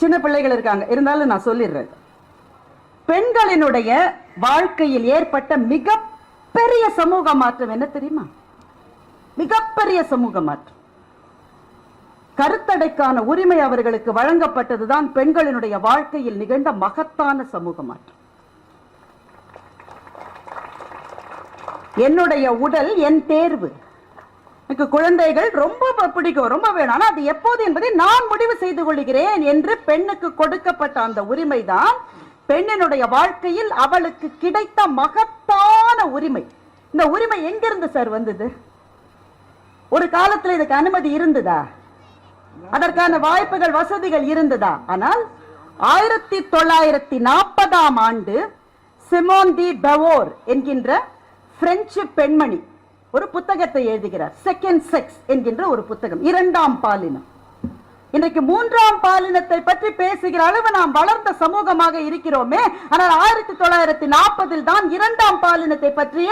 சின்ன பிள்ளைகள் இருக்காங்க. இருந்தாலும் நான் சொல்லிடுறேன். பெண்களினுடைய வாழ்க்கையில் ஏற்பட்ட மிக பெரிய சமூக மாற்றம் என்ன தெரியுமா? மிகப்பெரிய சமூக மாற்றம். கருத்தடைக்கான உரிமை அவர்களுக்கு வழங்கப்பட்டதுதான் பெண்களினுடைய வாழ்க்கையில் நிகழ்ந்த மகத்தான சமூக மாற்றம். என்னுடைய உடல் என் தேர்வு. எனக்கு குழந்தைகள் ரொம்ப பிடிக்கும் ரொம்ப வேணும். ஆனா அது எப்போது என்பதை நான் முடிவு செய்து கொள்கிறேன் என்று பெண்ணுக்கு கொடுக்கப்பட்ட அந்த உரிமை தான் பெண்ணினுடைய வாழ்க்கையில் அவளுக்கு கிடைத்த மகத்தான உரிமை. இந்த உரிமை எங்கிருந்து சார் வந்தது? ஒரு காலத்துல இதுக்கு அனுமதி இருந்ததா? அதற்கான வாய்ப்புகள் வசதிகள் இருந்ததா? ஆனால் ஆயிரத்தி தொள்ளாயிரத்தி நாற்பதாம் ஆண்டு சிமோன் டி பெவோர் என்கின்ற பிரெஞ்சு பெண்மணி ஒரு புத்தகத்தை எழுதுகிறார். செகண்ட் செக்ஸ் என்கின்ற ஒரு புத்தகம். இரண்டாம் பாலினம். இன்றைக்கு மூன்றாம் பாலினத்தை பற்றி பேசுகிற அளவு நாம் வளர்ந்த சமூகமாக இருக்கிறோமே. ஆனால் ஆயிரத்தி தொள்ளாயிரத்தி நாற்பதில் தான் இரண்டாம் பாலினத்தை பற்றிய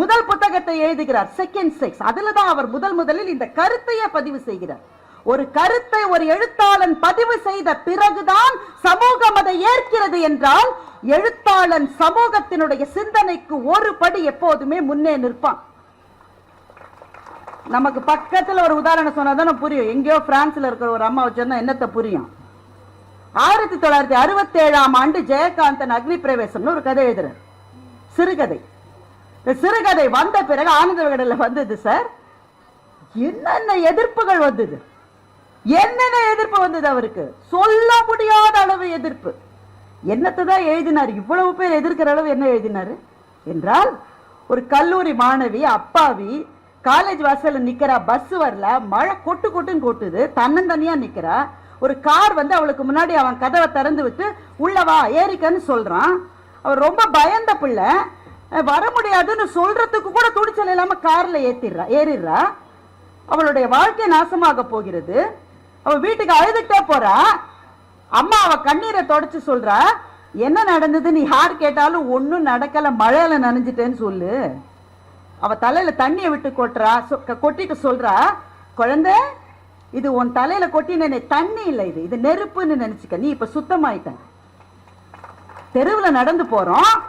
முதல் புத்தகத்தை எழுதுகிறார். செகண்ட் செக்ஸ் அதுல தான் அவர் முதல் முதலில் இந்த கருத்தையே பதிவு செய்கிறார். ஒரு கருத்தை ஒரு எழுத்தாளன் பதிவு செய்த பிறகுதான் சமூகம் அதை ஏற்கிறது என்றால் எழுத்தாளன் சமூகத்தினுடைய சிந்தனைக்கு ஒரு படி எப்போதுமே முன்னே நிற்பான். நமக்கு பக்கத்தில் ஒரு உதாரணம் சொன்னாதானே புரியும். எங்கேயோ பிரான்ஸ்ல இருக்கிற ஒரு அம்மா வச்சிருந்தா என்னத்தை புரியும்? ஆயிரத்தி தொள்ளாயிரத்தி அறுபத்தி ஏழாம் ஆண்டு ஜெயகாந்தன் அக்னி பிரவேசம்னு ஒரு கதை எழுதுறார். சிறுகதை. சிறுகதை வந்த பிறகு ஆனந்த விகடன்ல வந்தது சார். என்னென்ன எதிர்ப்புகள் வந்தது? என்னென்ன எதிர்ப்பு வந்தது அவருக்கு? சொல்ல முடியாத அளவு எதிர்ப்பு. என்னத்தை தான் எழுதினார்? இவ்வளவு பேர் எதிர்க்கிற அளவு என்ன எழுதினாரு? என்றால் ஒரு கல்லூரி மாணவி அப்பாவி காலேஜ் வாசல்ல நிக்கிறா பஸ் வரல மழை கொட்டு கொட்டுன்னு கொட்டுது தன்னந்தனியா நிக்கிறா. ஒரு கார் வந்து அவளுக்கு முன்னாடி அவன் கதவை திறந்து விட்டு உள்ள வா ஏறிக்கன்னு சொல்றான். அவர் ரொம்ப பயந்த பிள்ளை. வர முடியாதுன்னு சொல்றதுக்கு கூட துணிச்சல் இல்லாம கார்ல ஏத்திடுறா ஏறிடுறா. அவளுடைய வாழ்க்கை நாசமாக போகிறது. அவ வீட்டுக்கு அழுதுகிட்டே போறா. அம்மா அவ கண்ணீரை தொடச்சு சொல்றா என்ன நடந்தது? நீ யார் கேட்டாலும் ஒன்றும் நடக்கல மழையில நனைஞ்சிட்டேன்னு சொல்லு. அவ தலையில தண்ணியை விட்டு கொட்டுறா சொ- கொட்டிட்டு சொல்றா குழந்தை இது உன் தலையில கொட்டினே தண்ணி இல்லை இது. இது நெருப்புன்னு நினைச்சுக்க. நீ இப்ப சுத்தமாயிட்ட. தெருவுல நடந்து போறோம்.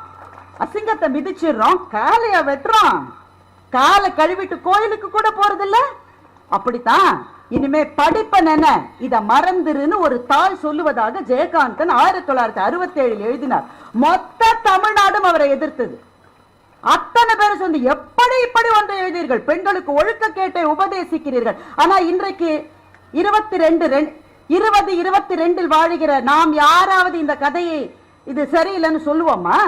அசிங்கத்தை மிதிச்சிடுறோம். காலைய வெட்டுறோம். காலை கழுவிட்டு கோயிலுக்கு கூட போறதில்ல. அப்படித்தான். இனிமே படிப்ப நென இத மறந்துருன்னு ஒரு தாய் சொல்லுவதாக ஜெயகாந்தன் ஆயிரத்தி தொள்ளாயிரத்தி அறுபத்தி ஏழில் எழுதினார். மொத்த தமிழ்நாடும் அவரை எதிர்த்தது. அத்தனை பேர் சேர்ந்து எப்படி இப்படி வந்து எழுதீர்கள்? பெண்களுக்கு ஒழுக்க கேட்டை உபதேசிக்கிறீர்கள். ஆனா இன்றைக்கு இருபத்தி ரெண்டு இருபது இருபத்தி ரெண்டில் வாழுகிற நாம் யாராவது இந்த கதையை இது சரியில்லைன்னு சொல்லுவோமா?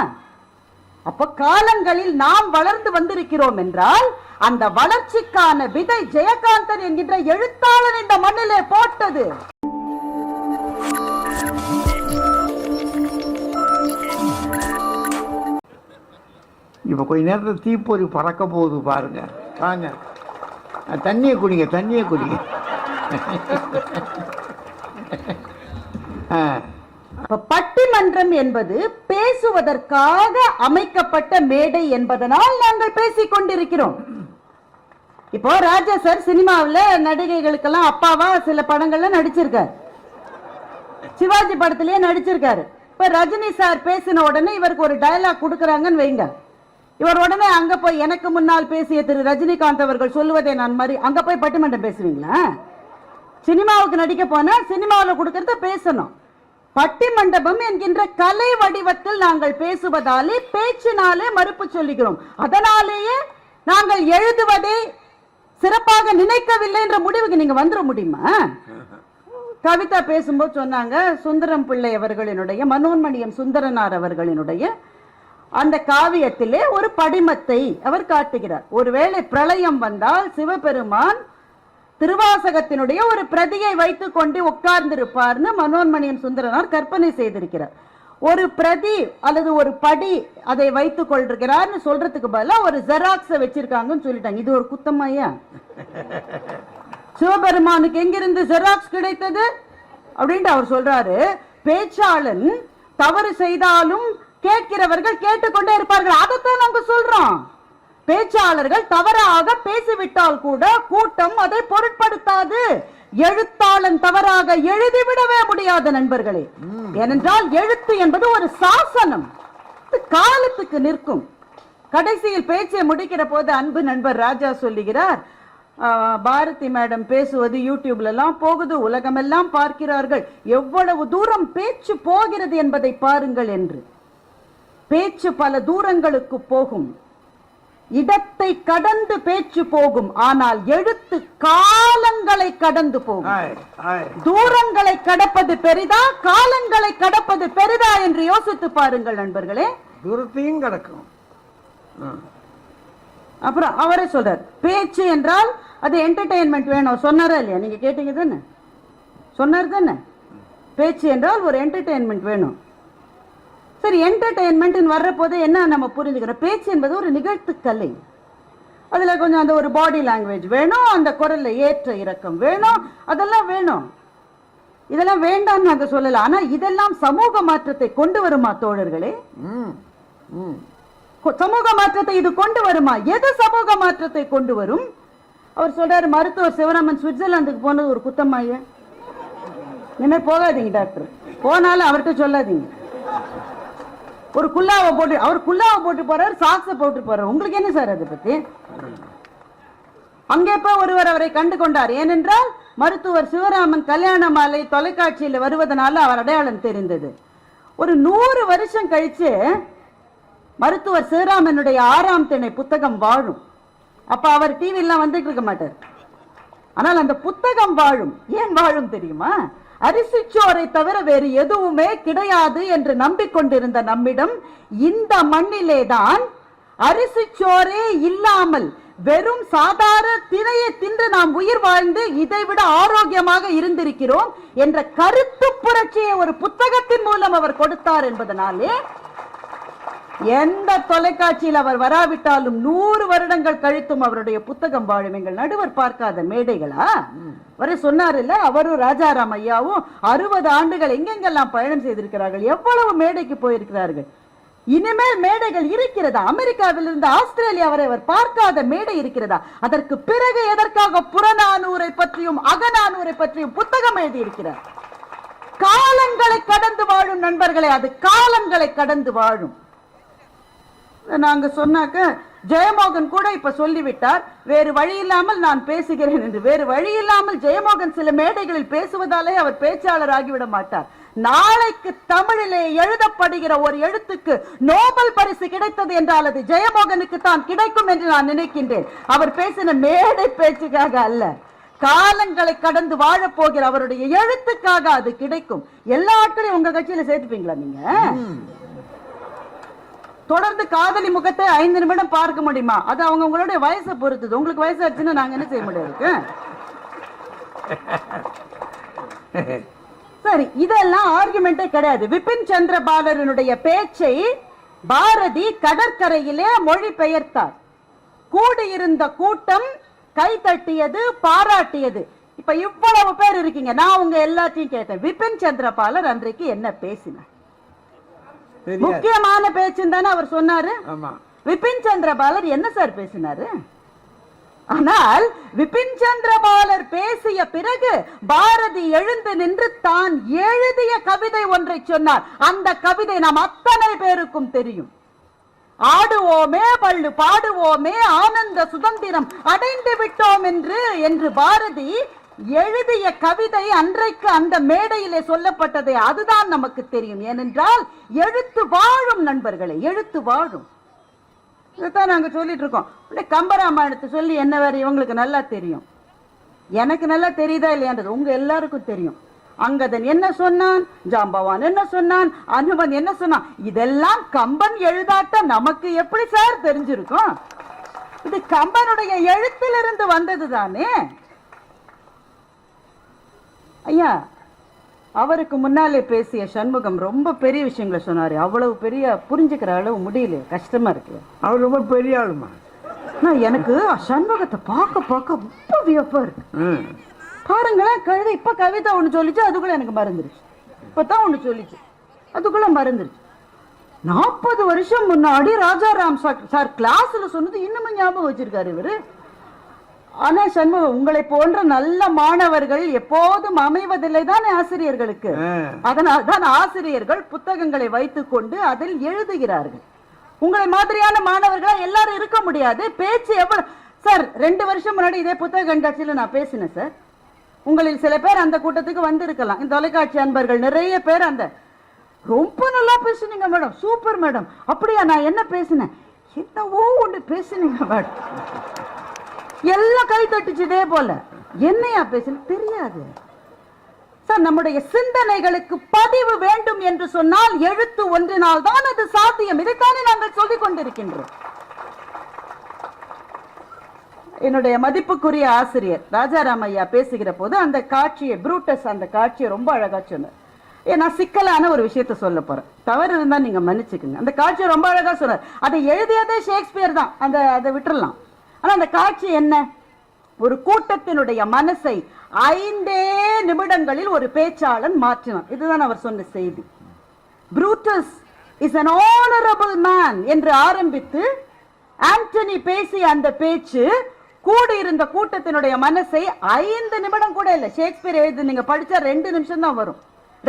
அப்ப காலங்களில் நாம் வளர்ந்து வந்திருக்கிறோம் என்றால் அந்த வளர்ச்சிக்கான விதை ஜெயகாந்தன் என்கின்ற எழுத்தாளன் இந்த மண்ணிலே போட்டது. இப்போ கொஞ்ச நேரத்தில் தீப்பொறி பறக்க போகுது பாருங்க. வாங்க. தண்ணியை குடிங்க தண்ணியை குடிங்க. அப்ப பட்டிமன்றம் என்பது பேசுவதற்காக அமைக்கப்பட்ட மேடை என்பதனால் நாங்கள் பேசிக் கொண்டிருக்கிறோம். இப்போ ராஜா சார் சினிமாவுல நடிகைகளுக்கெல்லாம் அப்பாவா சில படங்கள்ல நடிச்சிருக்காரு. சிவாஜி படத்திலேயே நடிச்சிருக்காரு. இப்ப ரஜினி சார் பேசின உடனே இவருக்கு ஒரு டயலாக் கொடுக்கறாங்கன்னு வைங்க. இவர் உடனே அங்க போய் எனக்கு முன்னால் பேசிய திரு ரஜினிகாந்த் அவர்கள் சொல்லுவதை நான் மாதிரி அங்க போய் பட்டிமன்றம் பேசுவீங்களா? சினிமாவுக்கு நடிக்க போனா சினிமாவில் கொடுக்கறத பேசணும். பட்டி மண்டபம் என்கின்ற கலை வடிவத்தில் நாங்கள் பேசுவதாலே பேச்சினாலே மறுப்பு சொல்லுகிறோம் அதனாலேயே நாங்கள் எழுதுவதை சிறப்பாக நினைக்கவில்லை என்ற முடிவுக்கு நீங்க வந்துட முடியுமா? கவிதா பேசும்போது சொன்னாங்க சுந்தரம் பிள்ளை அவர்களினுடைய மனோன்மணியம் சுந்தரனார் அவர்களினுடைய அந்த காவியத்திலே ஒரு படிமத்தை அவர் காட்டுகிறார். ஒருவேளை பிரளயம் வந்தால் சிவபெருமான் திருவாசகத்தினுடைய ஒரு பிரதியை வைத்து கொண்டு உட்கார்ந்திருப்பார்னு மனோன்மணியம் சுந்தரனார் கற்பனை செய்திருக்கிறார். ஒரு பிரதி அல்லது ஒரு படி அதை வைத்துக் கொள்கிறார்னு சொல்றதுக்கு பதிலா ஒரு ஜெராக்ஸ வச்சிருக்காங்கன்னு சொல்லிட்டாங்க. இது ஒரு குத்தமாயா? சிவபெருமானுக்கு எங்கிருந்து ஜெராக்ஸ் கிடைத்தது? அப்படின்ட்டு அவர் சொல்றாரு. பேச்சாளன் தவறு செய்தாலும் கேட்கிறவர்கள் கேட்டுக்கொண்டே இருப்பார்கள். அதைத்தான் நாங்க சொல்றோம். பேச்சாளர்கள் தவறாக பேசிவிட்டால் கூட கூட்டம் அதை பொருட்படுத்தாது. எழுத்தாளன் தவறாக எழுதிவிடவே முடியாது நண்பர்களே. ஏனென்றால் எழுத்து என்பது ஒரு சாசனம். காலத்துக்கு நிற்கும். கடைசியில் பேச்சை முடிக்கிற போது அன்பு நண்பர் ராஜா சொல்லுகிறார் "ஆ, பாரதி மேடம் பேசுவது யூடியூப்ல எல்லாம் போகுது உலகமெல்லாம் பார்க்கிறார்கள். எவ்வளவு தூரம் பேச்சு போகிறது என்பதை பாருங்கள் என்று. பேச்சு பல தூரங்களுக்கு போகும். இடத்தை கடந்து பேச்சு போகும். ஆனால் எழுத்து காலங்களை கடந்து போகும். தூரங்களை கடப்பது பெரிதா? காலங்களை கடப்பது பெரிதா என்று யோசித்து பாருங்கள் நண்பர்களே. தூரத்தையும் கிடக்கும். அப்புறம் அவரே சொல்றார் பேச்சு என்றால் அது என்டர்டெயின்மெண்ட் வேணும். சொன்னாரா இல்லையா? நீங்க கேட்டீங்க தானே? சொன்னார் தானே? பேச்சு என்றால் ஒரு என்டர்டெயின்மெண்ட் வேணும். சரி என்டர்டெயின்மெண்ட் வர்ற போதே என்ன நம்ம புரிஞ்சுக்கிறோம் பேச்சு என்பது ஒரு நிகழ்த்து கலை அதுல கொஞ்சம் அந்த ஒரு பாடி லாங்குவேஜ் வேணும் அந்த குரல்ல ஏற்ற இறக்கம் வேணும் அதெல்லாம் வேணும். இதெல்லாம் வேண்டாம்னு நாங்க சொல்லல. ஆனா இதெல்லாம் சமூக மாற்றத்தை கொண்டு வருமா தோழர்களே? சமூக மாற்றத்தை இது கொண்டு வருமா? எது சமூக மாற்றத்தை கொண்டு வரும்? அவர் சொல்றாரு மருத்துவர் சிவராமன் சுவிட்சர்லாந்துக்கு போனது ஒரு குத்தமாய இனிமே போகாதீங்க டாக்டர். போனாலும் அவர்கிட்ட சொல்லாதீங்க. ஒரு குல்லாவை போட்டு அவர் குல்லாவை போட்டு போறாரு சாக்ஸை போட்டு போறாரு. உங்களுக்கு என்ன சார் அதை பத்தி? அங்கே போய் ஒருவர் அவரை கண்டு கொண்டார். ஏனென்றால் மருத்துவர் சிவராமன் கல்யாண மாலை தொலைக்காட்சியில் வருவதனால அவர் அடையாளம் தெரிந்தது. ஒரு நூறு வருஷம் கழிச்சு மருத்துவர் சிவராமனுடைய ஆறாம் திணை புத்தகம் வாழும். அப்ப அவர் டிவிலாம் வந்துட்டு இருக்க மாட்டார். ஆனால் அந்த புத்தகம் வாழும். ஏன் வாழும் தெரியுமா? அரிசிச்சோரை தவிர வேறு எதுவுமே கிடையாது என்று நம்பிக்கொண்டிருந்த நம்மிடம் இந்த மண்ணிலே தான் அரிசிச்சோரே இல்லாமல் வெறும் சாதாரண திரையை தின்று நாம் உயிர் வாழ்ந்து இதைவிட ஆரோக்கியமாக இருந்திருக்கிறோம் என்ற கருத்து புரட்சியை ஒரு புத்தகத்தின் மூலம் அவர் கொடுத்தார் என்பதனாலே எந்த தொலைக்காட்சியில் அவர் வராவிட்டாலும் நூறு வருடங்கள் கழித்தும் அவருடைய புத்தகம் வாழும் எங்கள் நடுவர் பார்க்காத மேடைகளா? அவரே சொன்னார் இல்ல அவரும் ராஜாராம் ஐயாவும் அறுபது ஆண்டுகள் எங்கெங்கெல்லாம் பயணம் செய்திருக்கிறார்கள் எவ்வளவு மேடைக்கு போயிருக்கிறார்கள்? இனிமேல் மேடைகள் இருக்கிறதா? அமெரிக்காவிலிருந்து ஆஸ்திரேலியா வரை அவர் பார்க்காத மேடை இருக்கிறதா? அதற்கு பிறகு எதற்காக புறநானூரை பற்றியும் அகநானூரை பற்றியும் புத்தகம் எழுதியிருக்கிறார்? காலங்களை கடந்து வாழும் நண்பர்களே அது காலங்களை கடந்து வாழும். நாங்க சொன்னாக்க ஜெயமோகன் கூட இப்ப சொல்லிவிட்டார் வேறு வழி இல்லாமல் நான் பேசுகிறேன் என்று. வேறு வழி இல்லாமல் ஜெயமோகன் சில மேடைகளில் பேசுவதாலே அவர் பேச்சாளர் ஆகிவிட மாட்டார். நாளைக்கு தமிழிலே எழுதப்படுகிற ஒரு எழுத்துக்கு நோபல் பரிசு கிடைத்தது என்றால் அது ஜெயமோகனுக்கு தான் கிடைக்கும் என்று நான் நினைக்கின்றேன். அவர் பேசின மேடை பேச்சுக்காக அல்ல. காலங்களை கடந்து வாழ போகிற அவருடைய எழுத்துக்காக அது கிடைக்கும். எல்லா ஆட்களையும் உங்க கட்சியில சேர்த்துப்பீங்களா நீங்க? தொடர்ந்து காதலி முகத்தை ஐந்து நிமிடம் பார்க்க முடியுமா? அது அவங்க உங்களுடைய வயசை பொறுத்தது. உங்களுக்கு வயசு ஆச்சுன்னா நாங்க என்ன செய்ய முடியாது? சரி இதெல்லாம் ஆர்குமெண்டே கிடையாது. விபின் சந்திர பாலரனுடைய பேச்சை பாரதி கடற்கரையிலே மொழி பெயர்த்தார் கூடியிருந்த கூட்டம் கை தட்டியது பாராட்டியது. இப்ப இவ்வளவு பேர் இருக்கீங்க. நான் உங்க எல்லாத்தையும் கேட்டேன். விபின் சந்திரபாலர் அன்றைக்கு என்ன பேசினார்? முக்கியமான பேச்சுன்னு தானே அவர் சொன்னாரு? விபின் சந்திரபாலர் என்ன சார் பேசினாரு? ஆனால் விபின் சந்திரபாலர் பேசிய பிறகு பாரதி எழுந்து நின்று தான் எழுதிய கவிதை ஒன்றை சொன்னார். அந்த கவிதை நாம் அத்தனை பேருக்கும் தெரியும். ஆடுவோமே பள்ளு பாடுவோமே ஆனந்த சுதந்திரம் அடைந்து விட்டோம் என்று என்று பாரதி எழுதிய கவிதை அன்றைக்கு அந்த மேடையிலே சொல்லப்பட்டது அதுதான் நமக்கு தெரியும். ஏனென்றால் எழுத்து வாழும் நண்பர்களே எழுத்து வாழும். இதுதான் நாங்க சொல்லிட்டு இருக்கோம். கம்பராமாயணத்தை சொல்லி என்ன வேற இவங்களுக்கு நல்லா தெரியும்? எனக்கு நல்லா தெரியுதா இல்லையான்றது உங்க எல்லாருக்கும் தெரியும். அங்கதன் என்ன சொன்னான்? ஜாம்பவான் என்ன சொன்னான்? அனுமன் என்ன சொன்னான்? இதெல்லாம் கம்பன் எழுதாட்ட நமக்கு எப்படி சார் தெரிஞ்சிருக்கும்? இது கம்பனுடைய எழுத்திலிருந்து வந்தது தானே ஐயா அவருக்கு முன்னாலே பேசிய சண்முகம் ரொம்ப பெரிய விஷயங்களை சொன்னாரு. அவ்வளவு பெரிய புரிஞ்சுக்கிற அளவு முடியல கஷ்டமா இருக்கு. அவர் ரொம்ப பெரிய ஆளுமா? நான் எனக்கு சண்முகத்தை பார்க்க பார்க்க ரொம்ப வியப்பா இருக்கு. பாருங்களேன் கழுதை இப்ப கவிதை ஒண்ணு சொல்லிச்சு அதுக்குள்ள எனக்கு மறந்துருச்சு. இப்பதான் ஒண்ணு சொல்லிச்சு. அதுக்குள்ள மறந்துருச்சு. நாற்பது வருஷம் முன்னாடி ராஜாராம் சார் சார் கிளாஸ்ல சொன்னது இன்னமும் ஞாபகம் வச்சிருக்காரு இவரு. ஆனா சண்முகம் உங்களை போன்ற நல்ல மாணவர்கள் எப்போதும் அமைவதில்லை தானே ஆசிரியர்களுக்கு. அதனால் தான் ஆசிரியர்கள் புத்தகங்களை வைத்துக்கொண்டு அதில் எழுதுகிறார்கள். உங்களை மாதிரியான மாணவர்களா எல்லாரும் இருக்க முடியாது. பேச்சு எவ்வளவு சார் ரெண்டு வருஷம் முன்னாடி இதே புத்தக கண்காட்சியில நான் பேசினேன் சார். உங்களில் சில பேர் அந்த கூட்டத்துக்கு வந்திருக்கலாம். இந்த தொலைக்காட்சி அன்பர்கள் நிறைய பேர் அந்த ரொம்ப நல்லா பேசுனீங்க மேடம். Super madam. அப்படியா நான் என்ன பேசினேன்? என்னவோ ஒன்று பேசுனீங்க மேடம். எல்லாம் கை தட்டுச்சு இதே போல. என்னையா பேசுன்னு தெரியாது. சார் நம்முடைய சிந்தனைகளுக்கு பதிவு வேண்டும் என்று சொன்னால் எழுத்து ஒன்றினால் தான் அது சாத்தியம். இதைத்தானே நாங்கள் சொல்லிக் கொண்டிருக்கின்றோம். என்னுடைய மதிப்புக்குரிய ஆசிரியர் ராஜாராம் ஐயா பேசுகிற போது அந்த காட்சியை புரூட்டஸ் அந்த காட்சியை ரொம்ப அழகா சொன்னார். ஏ, நான் சிக்கலான ஒரு விஷயத்தை சொல்ல போறேன். தவறு இருந்தா நீங்க மன்னிச்சுக்கோங்க. அந்த காட்சியை ரொம்ப அழகா சொன்னார். அதை எழுதியதே ஷேக்ஸ்பியர் தான். அந்த அதை விட்டுறலாம். ஆனா அந்த காட்சி என்ன? ஒரு கூட்டத்தினுடைய மனசை ஐந்தே நிமிடங்களில் ஒரு பேச்சாளன் மாற்றினான். இதுதான் அவர் சொன்ன செய்தி. Brutus is an honourable man என்று ஆரம்பித்து ஆண்டனி பேசிய அந்த பேச்சு கூடியிருந்த கூட்டத்தினுடைய மனசை ஐந்து நிமிடம் கூட இல்லை. ஷேக்ஸ்பியர் எழுதி நீங்க படிச்சா ரெண்டு நிமிஷம் தான் வரும்.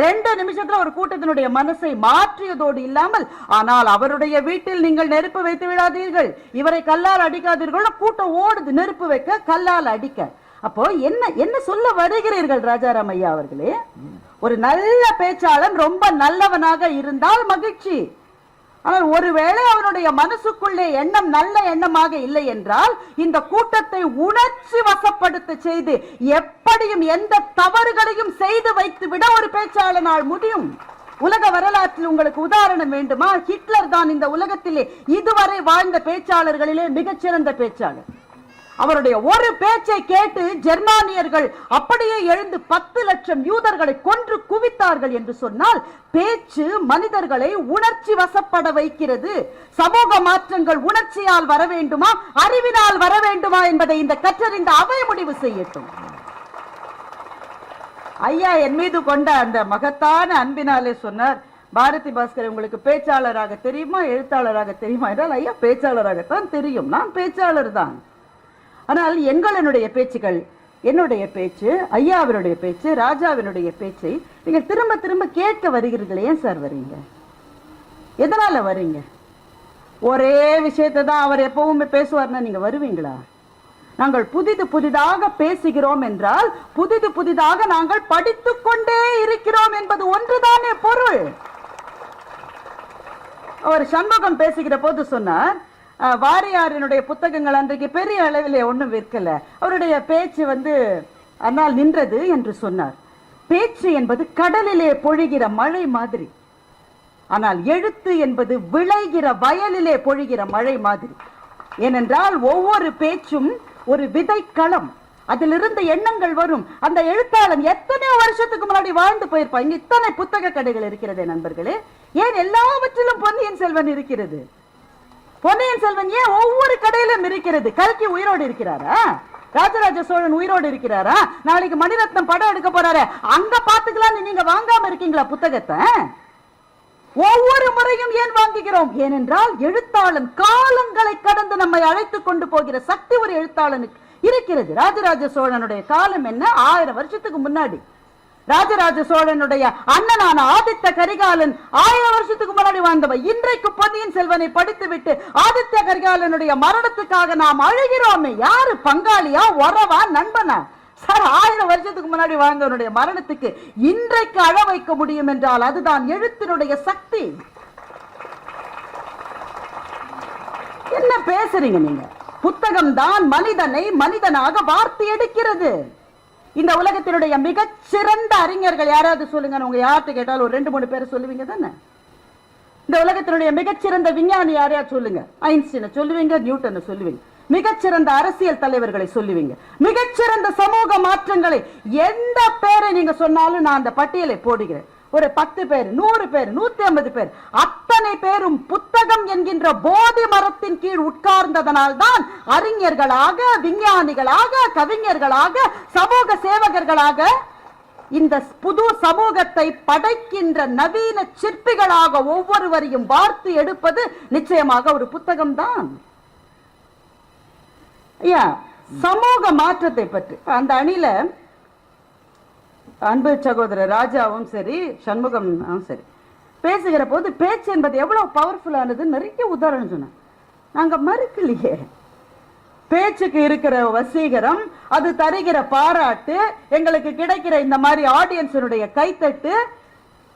ரெண்டு நிமிஷத்துல ஒரு கூட்டத்தினுடைய மனசை மாற்றியதோடு இல்லாமல் ஆனால் அவருடைய வீட்டில் நீங்கள் நெருப்பு வைத்து விடாதீர்கள். இவரை கல்லால் அடிக்காதீர்கள். கூட்டம் ஓடுது. நெருப்பு வைக்க கல்லால் அடிக்க. அப்போ என்ன என்ன சொல்ல வருகிறீர்கள் ராஜாராம் ஐயா அவர்களே? ஒரு நல்ல பேச்சாளன் ரொம்ப நல்லவனாக இருந்தால் மகிழ்ச்சி. ஆனால் ஒருவேளை அவனுடைய மனசுக்குள்ளே எண்ணம் நல்ல எண்ணமாக இல்லை என்றால் இந்த கூட்டத்தை உணர்ச்சி வசப்படுத்த செய்து எப்படியும் எந்த தவறுகளையும் செய்து வைத்து விட ஒரு பேச்சாளனால் முடியும். உலக வரலாற்றில் உங்களுக்கு உதாரணம் வேண்டுமா? ஹிட்லர் தான் இந்த உலகத்திலே இதுவரை வாழ்ந்த பேச்சாளர்களிலே மிகச்சிறந்த பேச்சாளர். அவருடைய ஒரு பேச்சை கேட்டு ஜெர்மானியர்கள் அப்படியே எழுந்து பத்து லட்சம் யூதர்களை கொன்று குவித்தார்கள் என்று சொன்னால் பேச்சு மனிதர்களை உணர்ச்சி வசப்பட வைக்கிறது. சமூக மாற்றங்கள் உணர்ச்சியால் வர வேண்டுமா? அறிவினால் வர வேண்டுமா என்பதை இந்த கற்றறிந்த அவை முடிவு செய்யட்டும். ஐயா என் மீது கொண்ட அந்த மகத்தான அன்பினாலே சொன்னார் பாரதி பாஸ்கர் உங்களுக்கு பேச்சாளராக தெரியுமா? எழுத்தாளராக தெரியுமா? என்றால் ஐயா பேச்சாளராகத்தான் தெரியும். நான் பேச்சாளர் தான். ஆனால் எங்களுடைய பேச்சுகள் என்னுடைய பேச்சு ஐயாவினுடைய பேச்சு ராஜாவினுடைய பேச்சை நீங்கள் திரும்ப திரும்ப கேட்க வருகிறீர்கள் ஏன் சார் வரீங்க? எதனால வரீங்க? ஒரே விஷயத்தை தான் அவர் எப்பவுமே பேசுவார்னா நீங்க வருவீங்களா? நாங்கள் புதிது புதிதாக பேசுகிறோம் என்றால் புதிது புதிதாக நாங்கள் படித்துக் கொண்டே இருக்கிறோம் என்பது ஒன்றுதானே பொருள்? அவர் சண்முகம் பேசுகிற போது சொன்னார் வாரியாரினுடைய புத்தகங்கள் அன்றைக்கு பெரிய அளவிலே ஒண்ணும் விற்கல. அவருடைய பேச்சு வந்து அதனால் நின்றது என்று சொன்னார். பேச்சு என்பது கடலிலே பொழிகிற மழை மாதிரி. ஆனால் எழுத்து என்பது விளைகிற வயலிலே பொழிகிற மழை மாதிரி. ஏனென்றால் ஒவ்வொரு பேச்சும் ஒரு விதைக்களம். அதிலிருந்து எண்ணங்கள் வரும். அந்த எழுத்தாளன் எத்தனையோ வருஷத்துக்கு முன்னாடி வாழ்ந்து போயிருப்பான். இங்க இத்தனை புத்தக கடைகள் இருக்கிறதே நண்பர்களே. ஏன் எல்லாவற்றிலும் பொன்னியின் செல்வன் இருக்கிறது? பொன்னியின் செல்வன் ஏன் ஒவ்வொரு கடையிலும் இருக்கிறது? கல்கி உயிரோடு இருக்கிறாரா? ராஜராஜ சோழன் உயிரோடு இருக்கிறாரா? நாளைக்கு மணிரத்னம் படம் எடுக்க போறாரு. அங்க பாத்துக்கலாம்னு நீங்க வாங்காம இருக்கீங்களா புத்தகத்தை? ஒவ்வொரு முறையும் ஏன் வாங்குகிறோம்? ஏனென்றால் எழுத்தாளன் காலங்களை கடந்து நம்மை அழைத்துக் கொண்டு போகிற சக்தி ஒரு எழுத்தாளனுக்கு இருக்கிறது. ராஜராஜ சோழனுடைய காலம் என்ன? ஆயிரம் வருஷத்துக்கு முன்னாடி. ராஜராஜ சோழனுடைய அண்ணனான ஆதித்த கரிகாலன் ஆயிரம் வருஷத்துக்கு முன்னாடி வாழ்ந்தவன் இன்றைக்கு பொன்னியின் செல்வனை படித்துவிட்டு ஆதித்த கரிகாலனுடைய மரணத்துக்காக நாம் அழுகிறோமே. யாரு? பங்காளியா உறவா நண்பனா? சார் ஆயிரம் வருஷத்துக்கு முன்னாடி வாழ்ந்தவனுடைய மரணத்துக்கு இன்றைக்கு அழ வைக்க முடியும் என்றால் அதுதான் எழுத்தினுடைய சக்தி. என்ன பேசுறீங்க நீங்க? புத்தகம் தான் மனிதனை மனிதனாக வார்த்தை எடுக்கிறது. இந்த உலகத்தினுடைய மிக சிறந்த அறிஞர்கள் யாராவது சொல்லுங்க உங்க யார்கிட்ட கேட்டாலும் ஒரு ரெண்டு மூணு பேரை சொல்லுவீங்க தானே? இந்த உலகத்தினுடைய மிகச்சிறந்த விஞ்ஞானி யாரையா சொல்லுங்க? ஐன்ஸ்டீனை சொல்லுவீங்க நியூட்டனை சொல்லுவீங்க. மிகச்சிறந்த அரசியல் தலைவர்களை சொல்லுவீங்க. மிகச்சிறந்த சமூக மாற்றங்களை எந்த பேரை நீங்க சொன்னாலும் நான் அந்த பட்டியலை போடுகிறேன். ஒரு பத்து பேர் நூறு பேர் நூத்தி ஐம்பது பேர் அத்தனை பேரும் புத்தகம் என்கின்ற போதி மரத்தின் கீழ் உட்கார்ந்ததனால் தான் அறிஞர்களாக விஞ்ஞானிகளாக கவிஞர்களாக சமூக சேவகர்களாக இந்த புது சமூகத்தை படைக்கின்ற நவீன சிற்பிகளாக ஒவ்வொருவரையும் வார்த்து எடுப்பது நிச்சயமாக ஒரு புத்தகம் தான் சமூக மாற்றத்தை பற்றி அந்த அணில அன்பு சகோதரர் ராஜாவும் சரி சண்முகம் சரி. பேசுகிற போது பேச்சு என்பது எவ்வளவு பவர்ஃபுல்லானது நிறைய உதாரணம் சொன்னேன். நாங்க மறுக்கலையே. பேச்சுக்கு இருக்கிற வசீகரம் அது தருகிற பாராட்டு எங்களுக்கு கிடைக்கிற இந்த மாதிரி ஆடியன்ஸினுடைய கைத்தட்டு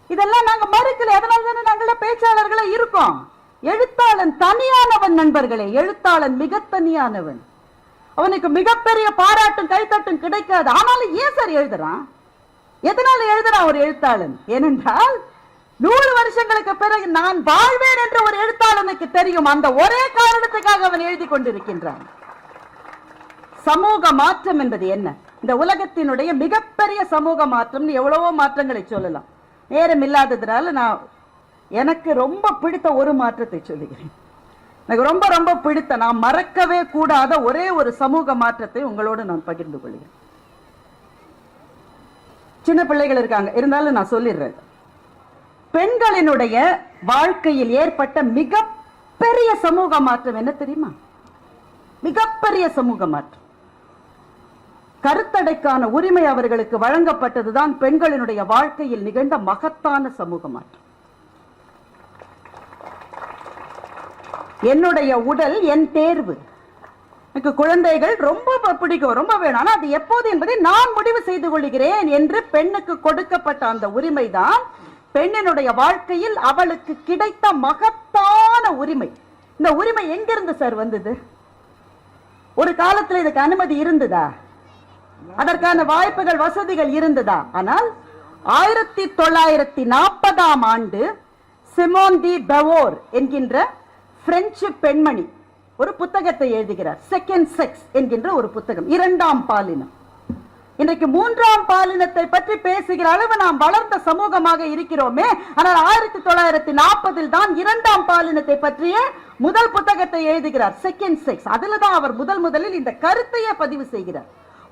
இதெல்லாம் நாங்க மறுக்கல. அதனால தானே நாங்கள பேச்சாளர்களா இருக்கோம். எழுத்தாளன் தனியானவன் நண்பர்களே எழுத்தாளன் மிக தனியானவன். அவனுக்கு மிகப்பெரிய பாராட்டும் கைத்தட்டும் கிடைக்காது. ஆனாலும் ஏன் சார் எழுதுறான்? எதனால் எழுதுறான் ஒரு எழுத்தாளன்? ஏனென்றால் நூறு வருஷங்களுக்கு பிறகு நான் வாழ்வேன் என்ற ஒரு எழுத்தாளனுக்கு தெரியும். அந்த ஒரே காரணத்துக்காக அவன் எழுதி கொண்டிருக்கின்றான். சமூக மாற்றம் என்பது என்ன? இந்த உலகத்தினுடைய மிகப்பெரிய சமூக மாற்றம் எவ்வளவோ மாற்றங்களை சொல்லலாம். நேரம் இல்லாததுனால நான் எனக்கு ரொம்ப பிடித்த ஒரு மாற்றத்தை சொல்லுகிறேன். எனக்கு ரொம்ப ரொம்ப பிடித்த நான் மறக்கவே கூடாத ஒரே ஒரு சமூக மாற்றத்தை உங்களோடு நான் பகிர்ந்து கொள்கிறேன். சின்ன பிள்ளைகள் இருக்காங்க. இருந்தாலும் நான் சொல்லிடுறேன். பெண்களினுடைய வாழ்க்கையில் ஏற்பட்ட மிகப்பெரிய சமூக மாற்றம் என்ன தெரியுமா? மிகப்பெரிய சமூக மாற்றம். கருத்தடைக்கான உரிமை அவர்களுக்கு வழங்கப்பட்டதுதான் பெண்களினுடைய வாழ்க்கையில் நிகழ்ந்த மகத்தான சமூக மாற்றம். என்னுடைய உடல் என் தேர்வு. எனக்கு குழந்தைகள் ரொம்ப பிடிக்கும் ரொம்ப வேணும். ஆனால் அது எப்போது என்பதை நான் முடிவு செய்து கொள்கிறேன் என்று பெண்ணுக்கு கொடுக்கப்பட்ட அந்த உரிமைதான் பெண்ணினுடைய வாழ்க்கையில் அவளுக்கு கிடைத்த மகத்தான உரிமை. இந்த உரிமை எங்கிருந்து சார் வந்தது? ஒரு காலத்தில் இதுக்கு அனுமதி இருந்ததா? அதற்கான வாய்ப்புகள் வசதிகள் இருந்ததா? ஆனால் ஆயிரத்தி தொள்ளாயிரத்தி நாற்பதாம் ஆண்டு சிமோன் தி பெவோர் என்கின்ற பிரெஞ்சு பெண்மணி ஒரு புத்தகத்தை எழுதுகிறார். செகண்ட் செக்ஸ் என்கின்ற ஒரு புத்தகம். இரண்டாம் பாலினம். இன்றைக்கு மூன்றாம் பாலினத்தை பற்றி பேசுகிற அளவு நாம் வளர்ந்த சமூகமாக இருக்கிறோமே. ஆனால் ஆயிரத்தி தொள்ளாயிரத்தி நாற்பதில் தான் இரண்டாம் பாலினத்தை பற்றிய முதல் புத்தகத்தை எழுதுகிறார். செகண்ட் செக்ஸ் அதுல தான் அவர் முதல் முதலில் இந்த கருத்தையே பதிவு செய்கிறார்.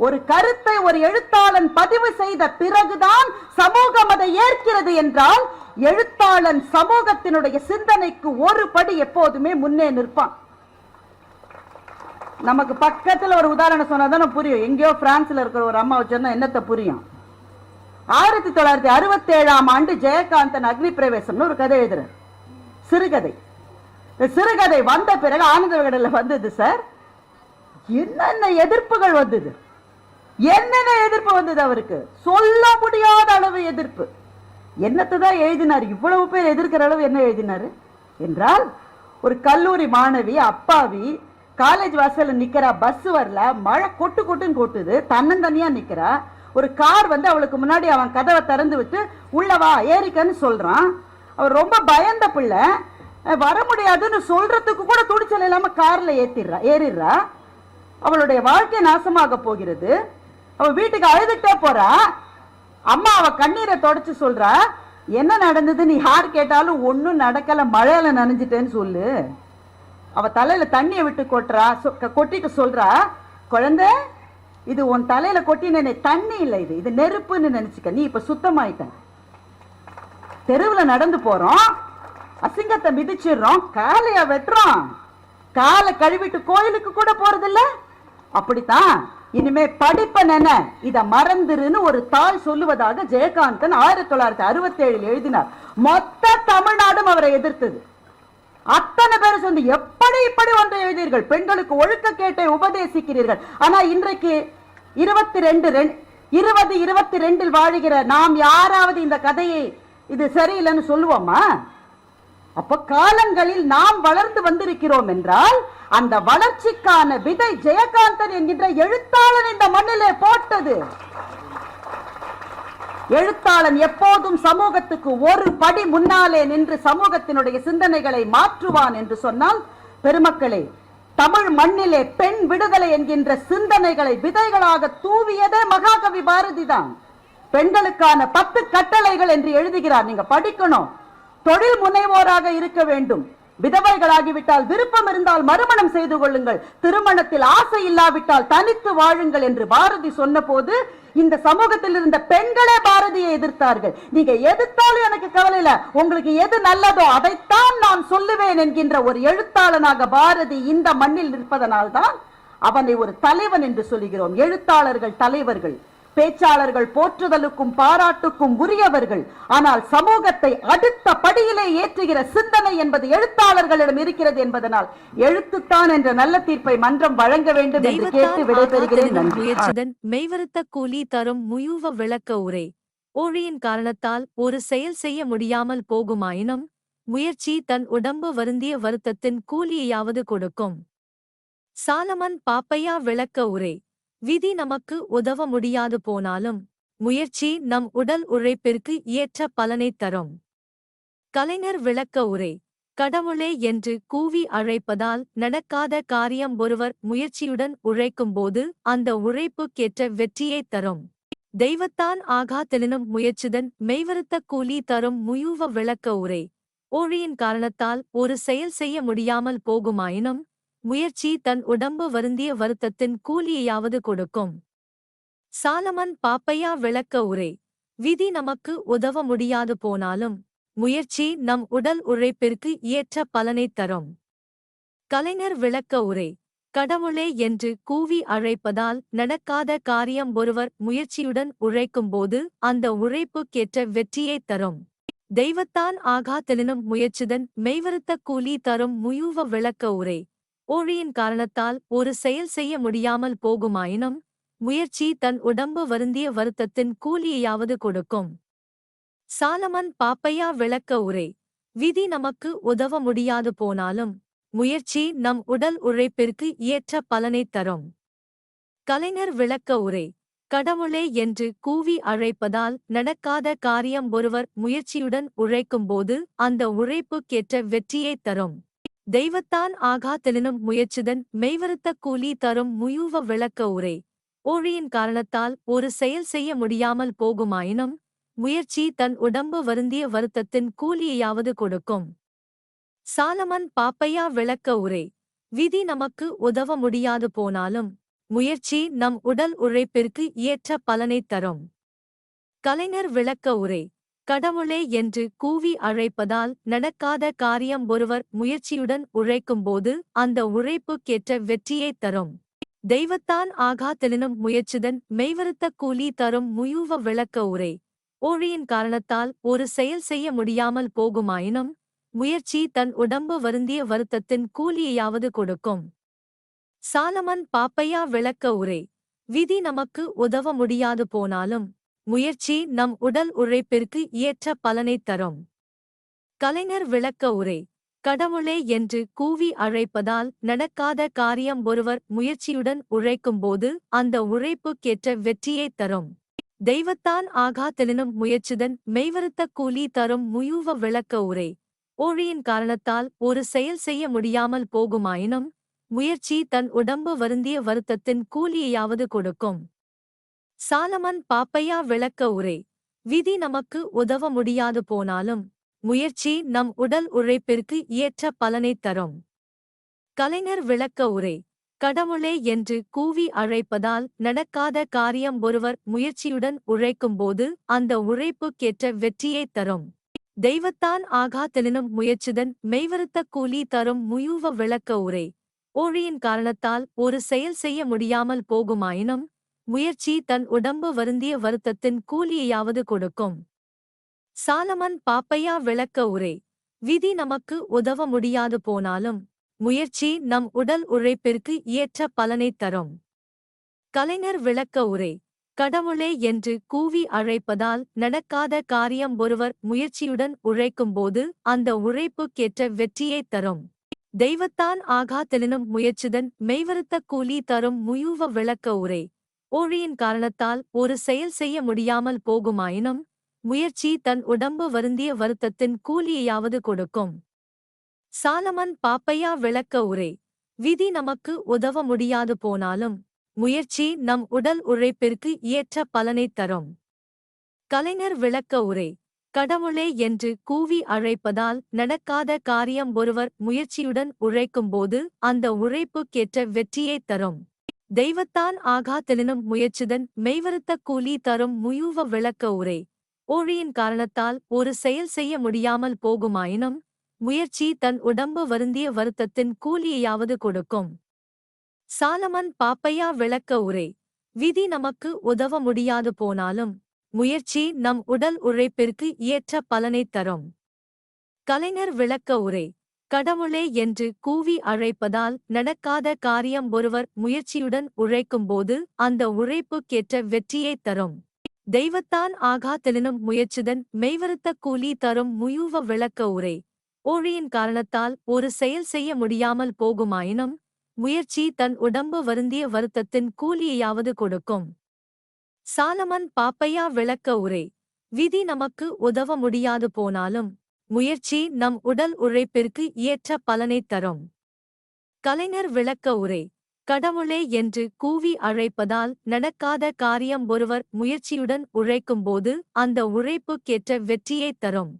ஒரு கருத்தை ஒரு எழுத்தாளன் பதிவு செய்த பிறகுதான் சமூகம் அதை ஏற்கிறது என்றால் எழுத்தாளன் சமூகத்தினுடைய சிந்தனைக்கு ஒரு படி எப்போதுமே முன்னே நிற்பான். நமக்கு பக்கத்தில் ஒரு உதாரணம் சொன்னாதானே புரியும். எங்கேயோ பிரான்ஸ்ல இருக்கிற ஒரு அம்மா வச்சிருந்தா என்னத்தை புரியும்? ஆயிரத்தி தொள்ளாயிரத்தி அறுபத்தி ஏழாம் ஆண்டு ஜெயகாந்தன் அக்னி பிரவேசம்னு ஒரு கதை எழுதுறார். சிறுகதை. சிறுகதை வந்த பிறகு ஆனந்த விகடன்ல வந்தது சார். என்னென்ன எதிர்ப்புகள் வந்தது? என்னென்ன எதிர்ப்பு வந்தது அவருக்கு? சொல்ல முடியாத அளவு எதிர்ப்பு. என்னத்தை தான் எழுதினார்? இவ்வளவு பேர் எதிர்க்கிற அளவு என்ன எழுதினாரு? என்றால் ஒரு கல்லூரி மாணவி அப்பாவி காலேஜ் வாசல்ல நிக்கிறா பஸ் வரல மழை கொட்டு கொட்டுன்னு கொட்டுது தன்னந்தனியா நிக்கிறா. ஒரு கார் வந்து அவளுக்கு முன்னாடி அவன் கதவை திறந்து விட்டு உள்ளவா ஏறிக்கன்னு சொல்றான். அவர் ரொம்ப பயந்த பிள்ளை. வர முடியாதுன்னு சொல்றதுக்கு கூட துணிச்சல் இல்லாம கார்ல ஏத்திடுறா ஏறிடுறா. அவளுடைய வாழ்க்கை நாசமாக போகிறது. அவ வீட்டுக்கு அழுதுகிட்டே போறா. அம்மா அவ கண்ணீரை தொடச்சு சொல்றா என்ன நடந்தது? நீ யார் கேட்டாலும் ஒன்றும் நடக்கல மழையில நனைஞ்சிட்டேன்னு சொல்லு. அவ தலையில தண்ணியை விட்டு கொட்டுறா சொ- கொட்டிட்டு சொல்றா குழந்தை இது உன் தலையில கொட்டினே தண்ணி இல்லை இது. இது நெருப்புன்னு நினைச்சுக்க. நீ இப்ப சுத்தமாயிட்ட. தெருவில் நடந்து போறோம். அசிங்கத்தை மிதிச்சிடுறோம். காலையா வெட்டுறோம். காலை கழுவிட்டு கோயிலுக்கு கூட போறதில்ல. அப்படித்தான். இனிமே படிப்ப நென இத மறந்துருன்னு ஒரு தாய் சொல்லுவதாக ஜெயகாந்தன் ஆயிரத்தி தொள்ளாயிரத்தி அறுபத்தி ஏழில் எழுதினார். மொத்த தமிழ்நாடும் அவரை எதிர்த்தது. அத்தனை பேர் சேர்ந்து எப்படி இப்படி ஒன்றை எழுதீர்கள்? பெண்களுக்கு ஒழுக்க கேட்டை உபதேசிக்கிறீர்கள். ஆனா இன்றைக்கு இருபத்தி ரெண்டு இருபது இருபத்தி ரெண்டில் வாழுகிற நாம் யாராவது இந்த கதையை இது சரியில்லைன்னு சொல்லுவோமா? அப்ப காலங்களில் நாம் வளர்ந்து வந்திருக்கிறோம் என்றால் அந்த வளர்ச்சிக்கான விதை ஜெயகாந்தன் என்கின்ற எழுத்தாளன் இந்த மண்ணிலே போட்டது. எழுத்தாளன் எப்போதும் சமூகத்துக்கு ஒரு படி முன்னாலே நின்று சமூகத்தினுடைய சிந்தனைகளை மாற்றுவான் என்று சொன்னால் பெருமக்களே தமிழ் மண்ணிலே பெண் விடுதலை என்கின்ற சிந்தனைகளை விதைகளாக தூவியதே மகாகவி பாரதிதான் பெண்களுக்கான பத்து கட்டளைகள் என்று எழுதுகிறார். நீங்க படிக்கணும். தொழில் முனைவோராக இருக்க வேண்டும். விதவைகளாகிவிட்டால் விருப்பம் இருந்தால் மறுமணம் செய்து கொள்ளுங்கள். திருமணத்தில் ஆசை இல்லாவிட்டால் தனித்து வாழுங்கள் என்று பாரதி சொன்னபோது இந்த சமூகத்தில் இருந்த பெண்களே பாரதியை எதிர்த்தார்கள். நீங்க எதிர்த்தாலும் எனக்கு கவலை இல்ல. உங்களுக்கு எது நல்லதோ அதைத்தான் நான் சொல்லுவேன் என்கின்ற ஒரு எழுத்தாளனாக பாரதி இந்த மண்ணில் நிற்பதனால்தான் அவனை ஒரு தலைவன் என்று சொல்லுகிறோம் எழுத்தாளர்கள் தலைவர்கள். பேச்சாளர்கள் போற்றுதலுக்கும் பாராட்டுக்கும் உரியவர்கள். ஆனால் சமூகத்தை அடுத்த படியிலே ஏற்றுகிற சிந்தனை என்பது எழுத்தாளர்களிடம் இருக்கிறது என்பதனால் எழுத்துத்தான் என்ற நல்ல தீர்ப்பை மன்றம் வழங்க வேண்டும் என்று கேட்டு விடைபெறுகிறேன். மெய்வருத்த கூலி தரும் முயூவ விளக்க உரை. ஓழியின் காரணத்தால் ஒரு செயல் செய்ய முடியாமல் போகுமாயினும் முயற்சி தன் உடம்பு வருந்திய வருத்தத்தின் கூலியையாவது கொடுக்கும். சாலமன் பாப்பையா விளக்க உரை. விதி நமக்கு உதவ முடியாது போனாலும் முயற்சி நம் உடல் உழைப்பிற்கு ஏற்ற பலனைத் தரும். கலைஞர் விளக்க உரை கடவுளே என்று கூவி அழைப்பதால் நடக்காத காரியம் ஒருவர் முயற்சியுடன் உழைக்கும்போது அந்த உழைப்புக்கேற்ற வெற்றியைத் தரும். தெய்வத்தான் ஆகாத்தெனினும் முயற்சிதன் மெய்வருத்த கூலி தரும் முயூவ விளக்க உரை ஓழியின் காரணத்தால் ஒரு செயல் செய்ய முடியாமல் போகுமாயினும் முயற்சி தன் உடம்பு வருந்திய வருத்தத்தின் கூலியையாவது கொடுக்கும். சாலமன் பாப்பையா விளக்க உரை. விதி நமக்கு உதவ முடியாது போனாலும் முயற்சி நம் உடல் உழைப்பிற்கு ஏற்ற பலனைத் தரும். கலைஞர் விளக்க உரை. கடவுளே என்று கூவி அழைப்பதால் நடக்காத காரியம் ஒருவர் முயற்சியுடன் உழைக்கும்போது அந்த உழைப்புக்கேற்ற வெற்றியைத் தரும். தெய்வத்தான் ஆகாத்தெனினும் முயற்சிதன் மெய்வருத்த கூலி தரும் முயூவ விளக்க உரை. ஊழியின் காரணத்தால் ஒரு செயல் செய்ய முடியாமல் போகுமாயினும் முயற்சி தன் உடம்பு வருந்திய வருத்தத்தின் கூலியையாவது கொடுக்கும். சாலமன் பாப்பையா விளக்க உரை. விதி நமக்கு உதவ முடியாது போனாலும் முயற்சி நம் உடல் உழைப்பிற்கு ஏற்ற பலனைத் தரும். கலைஞர் விளக்க உரை. கடவுளே என்று கூவி அழைப்பதால் நடக்காத காரியம் ஒருவர் முயற்சியுடன் உழைக்கும்போது அந்த உழைப்புக்கேற்ற வெற்றியைத் தரும். தெய்வத்தான் ஆகாத்தெனினும் முயற்சிதன் மெய்வருத்த கூலி தரும் முயூவ விளக்க உரை. ஓழியின் காரணத்தால் ஒரு செயல் செய்ய முடியாமல் போகுமாயினும் முயற்சி தன் உடம்பு வருந்திய வருத்தத்தின் கூலியையாவது கொடுக்கும். சாலமன் பாப்பையா விளக்க உரை. விதி நமக்கு உதவ முடியாது போனாலும் முயற்சி நம் உடல் உழைப்பிற்கு ஏற்ற பலனைத் தரும். கலைஞர் விளக்க உரை. கடவுளே என்று கூவி அழைப்பதால் நடக்காத காரியம் ஒருவர் முயற்சியுடன் உழைக்கும்போது அந்த உழைப்புக்கேற்ற வெற்றியைத் தரும். தெய்வத்தான் ஆகாத்தெனினும் முயற்சிதன் மெய்வருத்த கூலி தரும் முயூவ விளக்க உரை. ஓழியின் காரணத்தால் ஒரு செயல் செய்ய முடியாமல் போகுமாயினும் முயற்சி தன் உடம்பு வருந்திய வருத்தத்தின் கூலியையாவது கொடுக்கும். சாலமன் பாப்பையா விளக்க உரை. விதி நமக்கு உதவ முடியாது போனாலும் முயற்சி நம் உடல் உழைப்பிற்கு ஏற்ற பலனைத் தரும். கலைஞர் விளக்க உரை கடவுளே என்று கூவி அழைப்பதால் நடக்காத காரியம் ஒருவர் முயற்சியுடன் உழைக்கும்போது அந்த உழைப்புக்கேற்ற வெற்றியைத் தரும். தெய்வத்தான் ஆகாத்தெனினும் முயற்சிதன் மெய்வருத்த கூலி தரும் முயூவ விளக்க உரை ஓழியின் காரணத்தால் ஒரு செயல் செய்ய முடியாமல் போகுமாயினும் முயற்சி தன் உடம்பு வருந்திய வருத்தத்தின் கூலியையாவது கொடுக்கும். சாலமன் பாப்பையா விளக்க உரை. விதி நமக்கு உதவ முடியாது போனாலும் முயற்சி நம் உடல் உழைப்பிற்கு ஏற்ற பலனைத் தரும். கலைஞர் விளக்க உரை. கடவுளே என்று கூவி அழைப்பதால் நடக்காத காரியம் ஒருவர் முயற்சியுடன் உழைக்கும்போது அந்த உழைப்புக்கேற்ற வெற்றியைத் தரும். தெய்வத்தான் ஆகாத்தெனினும் முயற்சிதன் மெய்வருத்த கூலி தரும் முயூவ விளக்க உரை. ஓழியின் காரணத்தால் ஒரு செயல் செய்ய முடியாமல் போகுமாயினும் முயற்சி தன் உடம்பு வருந்திய வருத்தத்தின் கூலியையாவது கொடுக்கும். சாலமன் பாப்பையா விளக்க உரை. விதி நமக்கு உதவ முடியாது போனாலும் முயற்சி நம் உடல் உழைப்பிற்கு ஏற்ற பலனைத் தரும். கலைஞர் விளக்க உரை. கடவுளே என்று கூவி அழைப்பதால் நடக்காத காரியம் ஒருவர் முயற்சியுடன் உழைக்கும்போது அந்த உழைப்புக்கேற்ற வெற்றியைத் தரும். தெய்வத்தான் ஆகாத்தெனினும் முயற்சிதன் மெய்வருத்த கூலி தரும் முயூவ விளக்க உரை. ஊழியின் காரணத்தால் ஒரு செயல் செய்ய முடியாமல் போகுமாயினும் முயற்சி தன் உடம்பு வருந்திய வருத்தத்தின் கூலியையாவது கொடுக்கும். சாலமன் பாப்பையா விளக்க உரை. விதி நமக்கு உதவ முடியாது போனாலும் முயற்சி நம் உடல் உழைப்பிற்கு ஏற்ற பலனைத் தரும். கலைஞர் விளக்க உரை. கடவுளே என்று கூவி அழைப்பதால் நடக்காத காரியம் ஒருவர் முயற்சியுடன் உழைக்கும்போது அந்த உழைப்புக்கேற்ற வெற்றியைத் தரும். தெய்வத்தான் ஆகாத்தெனினும் முயற்சிதன் மெய்வருத்த கூலி தரும் முயூவ விளக்க உரை. ஓழியின் காரணத்தால் ஒரு செயல் செய்ய முடியாமல் போகுமாயினும் முயற்சி தன் உடம்பு வருந்திய வருத்தத்தின் கூலியையாவது கொடுக்கும். சாலமன் பாப்பையா விளக்க உரை. விதி நமக்கு உதவ முடியாது போனாலும் முயற்சி நம் உடல் உழைப்பிற்கு ஏற்ற பலனை தரும். கலைஞர் விளக்க உரை. கடவுளே என்று கூவி அழைப்பதால் நடக்காத காரியம் ஒருவர் முயற்சியுடன் உழைக்கும்போது அந்த உழைப்புக்கேற்ற வெற்றியைத் தரும். தெய்வத்தான் ஆகாத்தெனினும் முயற்சிதன் மெய்வருத்த கூலி தரும் முயூவ விளக்க உரை. ஓழியின் காரணத்தால் ஒரு செயல் செய்ய முடியாமல் போகுமாயினும் முயற்சி தன் உடம்பு வருந்திய வருத்தத்தின் கூலியையாவது கொடுக்கும். சாலமன் பாப்பையா விளக்க உரை. விதி நமக்கு உதவ முடியாது போனாலும் முயற்சி நம் உடல் உழைப்பிற்கு ஏற்ற பலனைத் தரும். கலைஞர் விளக்க உரை கடவுளே என்று கூவி அழைப்பதால் நடக்காத காரியம் ஒருவர் முயற்சியுடன் உழைக்கும்போது அந்த உழைப்புக்கேற்ற வெற்றியைத் தரும்.